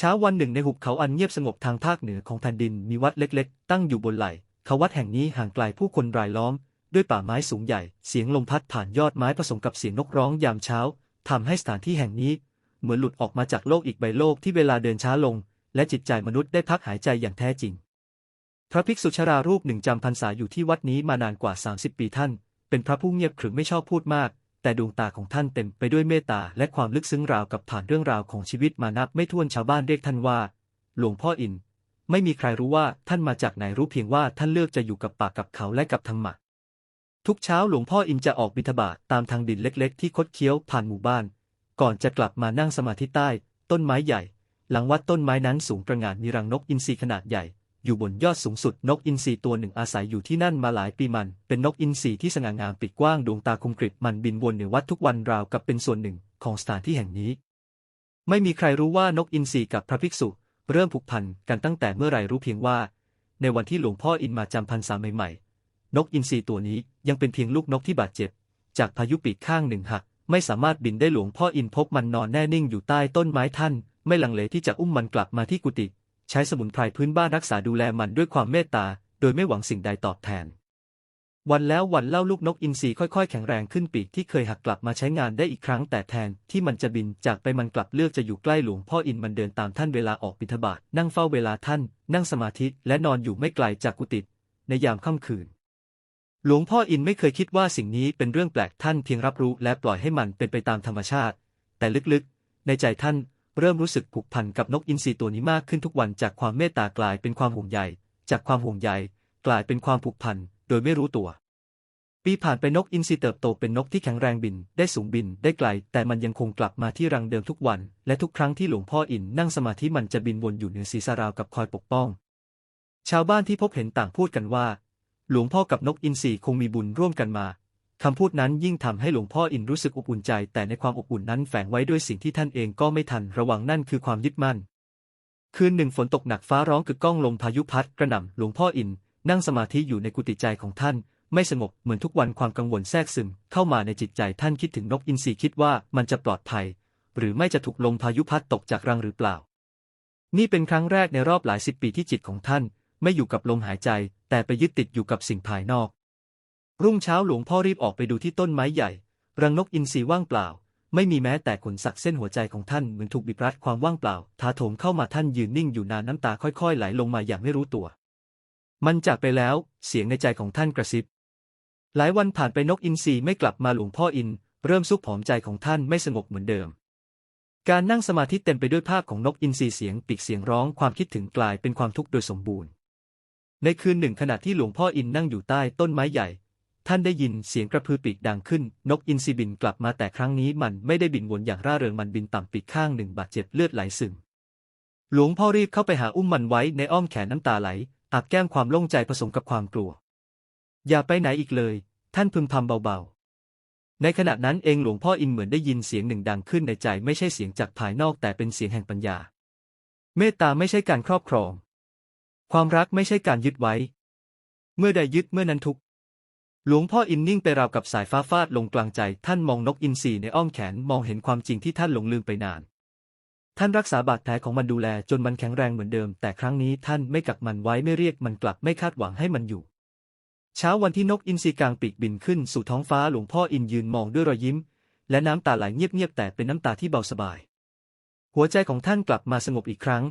เช้าวันหนึ่งในหุบเขาอันเงียบสงบทางภาคเหนือของแผ่นดินมีวัดเล็กๆ ตั้งอยู่บนไหล่เขาวัดแห่งนี้ห่างไกลผู้คนรายล้อม ด้วยป่าไม้สูงใหญ่ เสียงลมพัดผ่านยอดไม้ผสมกับเสียงนกร้องยามเช้าทำให้สถานที่แห่งนี้ เหมือนหลุดออกมาจากโลกอีกใบโลกที่เวลาเดินช้าลง และจิตใจมนุษย์ได้พักหายใจอย่างแท้จริง พระภิกษุชรารูปหนึ่งจำพรรษาอยู่ที่วัดนี้มานานกว่า 30 ปีท่าน เป็นพระผู้เงียบขรึมไม่ชอบพูดมาก แต่ดวงตาของท่านเต็มไปด้วยเมตตาและความลึกซึ้งราวกับผ่านเรื่องราวของชีวิตมานับไม่ถ้วนชาวบ้านเรียกท่านว่า หลวงพ่ออิน ไม่มีใครรู้ว่าท่านมาจากไหนรู้เพียงว่าท่านเลือกจะอยู่กับป่ากับเขาและกับธรรมะทุกเช้าหลวงพ่ออินจะออกบิณฑบาตตามทางดินเล็กๆ ที่คดเคี้ยวผ่านหมู่บ้าน ก่อนจะกลับมานั่งสมาธิใต้ ต้นไม้ใหญ่ หลังวัดต้นไม้นั้นสูงประงานมีรังนกอินทรีขนาดใหญ่ อยู่บนยอดสูงสุดนกอินทรีตัวหนึ่งอาศัยอยู่ที่นั่นมาหลายปีมัน เป็นนกอินทรีที่สง่างามปีกกว้างดวงตาคมกริบมันบินวนเหนือวัดทุกวันราวกับเป็นส่วนหนึ่งของสถานที่แห่งนี้ ไม่มีใครรู้ว่านกอินทรีกับพระภิกษุ เริ่มผูกพันกันตั้งแต่เมื่อไรรู้เพียงว่า ในวันที่หลวงพ่ออินมาจำพรรษาใหม่ๆ นกอินทรีตัวนี้ยังเป็นเพียงลูกนกที่บาดเจ็บ จากพายุปีกข้างหนึ่งหักไม่สามารถบินได้หลวงพ่ออินพบมันนอนแน่นิ่งอยู่ใต้ต้นไม้ท่าน ไม่ลังเลที่จะอุ้มมันกลับมาที่กุฏิ ใช้สมุนไพรพื้นบ้านรักษาดูแลมันด้วยความเมตตา โดยไม่หวังสิ่งใดตอบแทน วันแล้ววันเล่าลูกนกอินทรีค่อยๆ แข็งแรงขึ้นปีกที่เคยหักกลับมาใช้งานได้อีกครั้งแต่แทนที่มันจะบินจากไปมันกลับเลือกจะอยู่ใกล้หลวงพ่ออินมันเดินตามท่านเวลาออกบิณฑบาตนั่งเฝ้าเวลาท่าน นั่งสมาธิและนอนอยู่ไม่ไกลจากกุฏิในยามค่ำคืน หลวงพ่ออินไม่เคยคิดว่าสิ่งนี้เป็นเรื่องแปลกท่านเพียงรับรู้และปล่อยให้มันเป็นไปตามธรรมชาติ แต่ลึกๆ ในใจท่าน เริ่มรู้สึกผูกพันกับนกอินทรีตัวนี้มากขึ้นทุกวันจากความเมตตากลายเป็นความห่วงใย จากความห่วงใย กลายเป็นความผูกพันโดยไม่รู้ตัว ปีผ่านไปนกอินทรีเติบโตเป็นนกที่แข็งแรงบิน ได้สูงบินได้ไกล แต่มันยังคงกลับมาที่รังเดิมทุกวัน และทุกครั้งที่หลวงพ่ออินนั่งสมาธิมันจะบินวนอยู่เหนือศีรษะราวกับคอยปกป้อง ชาวบ้านที่พบเห็นต่างพูดกันว่า หลวงพ่อกับนกอินทรีคงมีบุญร่วมกันมา คำพูดนั้นยิ่งทำให้หลวงพ่ออินรู้สึกอบอุ่นใจ แต่ในความอบอุ่นนั้นแฝงไว้ด้วยสิ่งที่ท่านเองก็ไม่ทันระวังนั่นคือความยึดมั่น คืนหนึ่งฝนตกหนักฟ้าร้องกึกก้องลมพายุพัดกระหน่ำหลวงพ่ออินนั่งสมาธิอยู่ในกุฏิใจของท่าน ไม่สงบเหมือนทุกวันความกังวลแทรกซึม เข้ามาในจิตใจท่านคิดถึงนกอินทรีคิดว่ามันจะปลอดภัย หรือไม่จะถูกลมพายุพัดตกจากรังหรือเปล่า นี่เป็นครั้งแรกในรอบหลายสิบปีที่จิตของท่าน ไม่อยู่กับลมหายใจ แต่ไปยึดติดอยู่กับสิ่งภายนอก รุ่งเช้าหลวงพ่อรีบออกไปดูที่ต้นไม้ใหญ่ รังนกอินทรีว่างเปล่า ไม่มีแม้แต่ขนสักเส้นหัวใจของท่านเหมือนถูกบิดรัดความว่างเปล่าทาโถมเข้ามาท่านยืนนิ่งอยู่นานน้ำตาค่อยๆไหลลงมาอย่างไม่รู้ตัว มันจากไปแล้ว เสียงในใจของท่านกระซิบ หลายวันผ่านไปนกอินทรีไม่กลับมาหลวงพ่ออิน เริ่มซุกผอมใจของท่านไม่สงบเหมือนเดิม การนั่งสมาธิเต็มไปด้วยภาพของนกอินทรีเสียงปีกเสียงร้องความคิดถึงกลายเป็นความทุกข์โดยสมบูรณ์ ในคืนหนึ่งขณะที่หลวงพ่ออินนั่งอยู่ใต้ต้นไม้ใหญ่ ท่านได้ยินเสียงกระพือปีกดังขึ้น นกอินทรีบินกลับมาแต่ครั้งนี้มันไม่ได้บินวนอย่างร่าเริงมันบินต่ำปีกข้างหนึ่งบาดเจ็บเลือดไหลซึมหลวงพ่อรีบเข้าไปหาอุ้มมันไว้ในอ้อมแขนน้ำตาไหลอาบแก้มความโล่งใจผสมกับความกลัว อย่าไปไหนอีกเลย ท่านพึมพำเบาๆ ในขณะนั้นเองหลวงพ่ออินเหมือนได้ยินเสียงหนึ่งดังขึ้นในใจไม่ใช่เสียงจากภายนอกแต่เป็นเสียงแห่งปัญญา เมตตาไม่ใช่การครอบครอง ความรักไม่ใช่การยึดไว้ เมื่อใดยึดเมื่อนั้นทุก หลวงพ่ออินนิ่งไปราวกับสายฟ้าฟาดลงกลางใจ ท่านมองนกอินทรีในอ้อมแขนมองเห็นความจริงที่ท่านหลงลืมไปนาน ท่านรักษาบาดแผลของมันดูแลจนมันแข็งแรงเหมือนเดิม แต่ครั้งนี้ท่านไม่กักมันไว้ไม่เรียกมันกลับไม่คาดหวังให้มันอยู่ เช้าวันที่นกอินทรีกลางปีกบินขึ้นสู่ท้องฟ้าหลวงพ่ออินยืนมองด้วยรอยยิ้ม และน้ำตาไหลเงียบๆแต่เป็นน้ำตาที่เบาสบาย หัวใจของท่านกลับมาสงบอีกครั้ง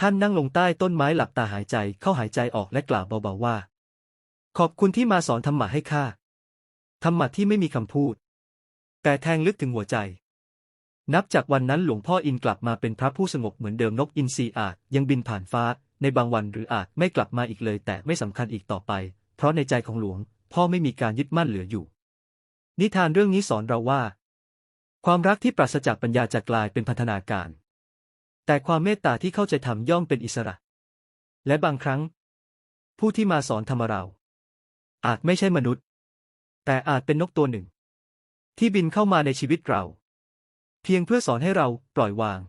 ท่านนั่งลงใต้ต้นไม้หลับตาหายใจเข้าหายใจออกและกล่าวเบาๆว่า ขอบคุณที่มาสอนธรรมะให้ข้า ธรรมะที่ไม่มีคำพูด แต่แทงลึกถึงหัวใจ นับจากวันนั้นหลวงพ่ออินกลับมาเป็นพระผู้สงบเหมือนเดิมนกอินทรีอาจยังบินผ่านฟ้า ในบางวันหรืออาจไม่กลับมาอีกเลย แต่ไม่สำคัญอีกต่อไป เพราะในใจของหลวง พ่อไม่มีการยึดมั่นเหลืออยู่ นิทานเรื่องนี้สอนเราว่า ความรักที่ปราศจากปัญญาจะกลายเป็นพันธนาการ แต่ความเมตตาที่เข้าใจธรรมย่อมเป็นอิสระ และบางครั้ง ผู้ที่มาสอนธรรมเรา อาจไม่ใช่มนุษย์ แต่อาจเป็นนกตัวหนึ่ง ที่บินเข้ามาในชีวิตเรา เพียงเพื่อสอนให้เราปล่อยวาง